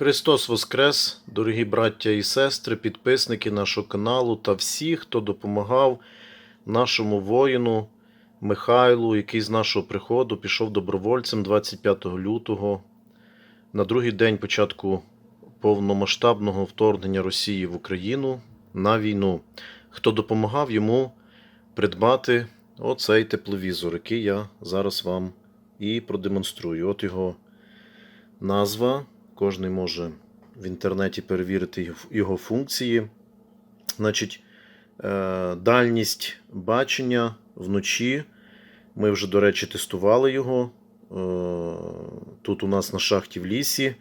Христос Воскрес, дорогі браття і сестри, підписники нашого каналу та всі, хто допомагав нашому воїну Михайлу, який з нашого приходу пішов добровольцем 25 лютого на другий день початку повномасштабного вторгнення Росії в Україну на війну. Хто допомагав йому придбати оцей тепловізор, який я зараз вам і продемонструю. От його назва. Кожний може в інтернеті перевірити його- його функції. Значить, е, дальність бачення вночі. Ми вже, до речі, тестували його. Е, Тут у нас на шахті в лісі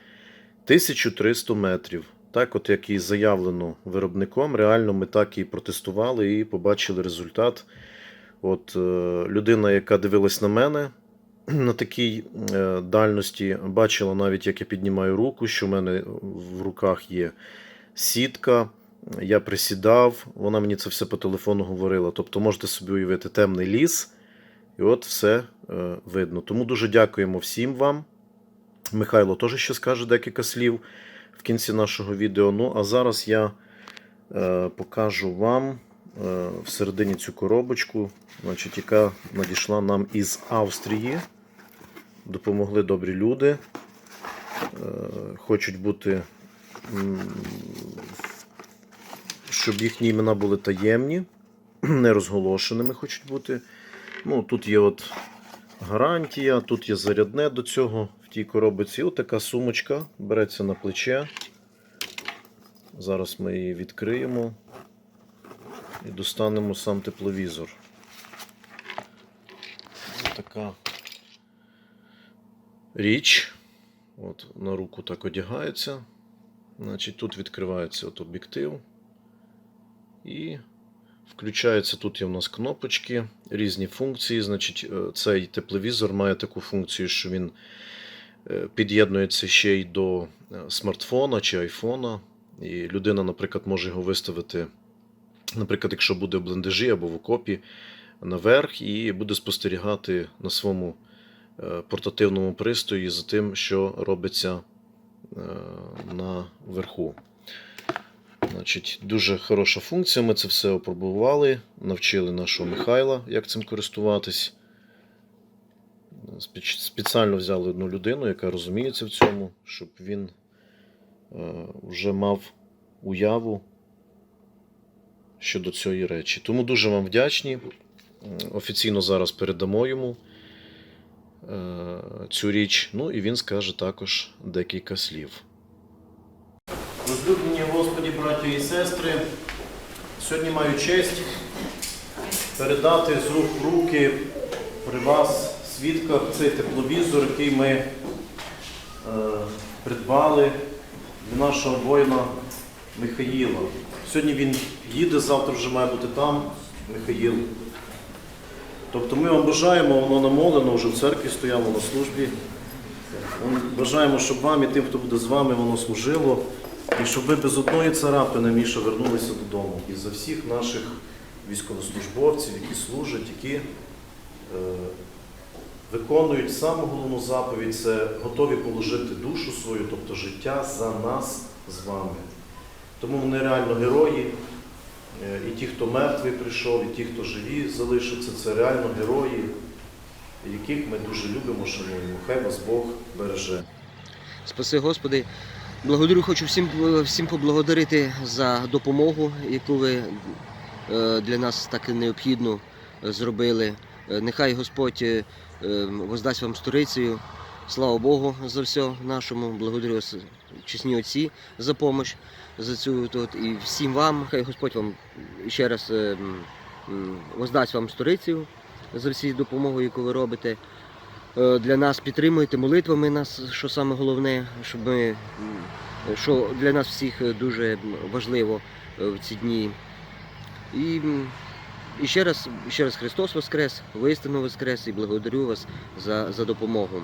1300 метрів. Так, от як і заявлено виробником, реально ми так і протестували і побачили результат. От е, людина, яка дивилась на мене, на такій е, дальності бачила навіть, як я піднімаю руку, що в мене в руках є сітка. Я присідав, вона мені це все по телефону говорила. Тобто можете собі уявити темний ліс, і от все е, видно. Тому дуже дякуємо всім вам. Михайло теж ще скаже декілька слів в кінці нашого відео. Ну, а зараз я е, покажу вам всередині цю коробочку, значить, яка надійшла нам із Австрії. Допомогли добрі люди. Е, Хочуть бути, щоб їхні імена були таємні, не розголошеними хочуть бути. Ну, тут є от гарантія, тут є зарядне до цього в тій коробці. Ось така сумочка береться на плече. Зараз ми її відкриємо і достанемо сам тепловізор. Така річ. От на руку так одягається. Значить, тут відкривається от об'єктив. І включається тут є у нас кнопочки, різні функції. Значить, е, цей тепловізор має таку функцію, що він е, під'єднується ще й до е, смартфона чи айфона. І людина, наприклад, може його виставити, наприклад, якщо буде в бліндажі або в окопі наверх, і буде спостерігати на своєму портативному пристрої за тим, що робиться е, наверху. Значить, дуже хороша функція. Ми це все опробували, навчили нашого Михайла, як цим користуватись. Спеціально взяли одну людину, яка розуміється в цьому, щоб він е, вже мав уяву щодо цієї речі. Тому дуже вам вдячні. Офіційно зараз передамо йому е, цю річ. Ну і він скаже також декілька слів. Возлюблені Господі, браті і сестри, сьогодні маю честь передати з рук в руки при вас, свідках, цей тепловізор, який ми е, придбали для нашого воїна Михаїла. Сьогодні він їде, завтра вже має бути там, Михаїл. Тобто ми вам бажаємо, воно намолено, вже в церкві стояло на службі. Ми Бажаємо, щоб вам і тим, хто буде з вами, воно служило. І щоб ви без одної царапини, Міша, вернулися додому. І за всіх наших військовослужбовців, які служать, які е, виконують саму головну заповідь це готові положити душу свою, тобто життя за нас з вами. Тому вони реально герої. Е, І ті, хто мертвий прийшов, і ті, хто живі залишаться, це реально герої, яких ми дуже любимо, шануємо. Хай вас Бог береже. Спаси Господи. Благодарю, хочу всім, всім поблагодарити за допомогу, яку ви е, для нас так необхідно е, зробили. Нехай Господь воздасть вам сторицею. Слава Богу за все нашому. Благодарю вас, чесні отці, за допомогу, за цю тут. І всім вам, хай Господь вам ще раз е, воздасть вам сторицею за всі допомогу, яку ви робите. Е, для нас підтримуєте молитвами нас, що саме головне, щоб ми, що для нас всіх дуже важливо е, в ці дні. І, і ще раз, ще раз Христос Воскрес, воістину Воскрес і благодарю вас за, за допомогу.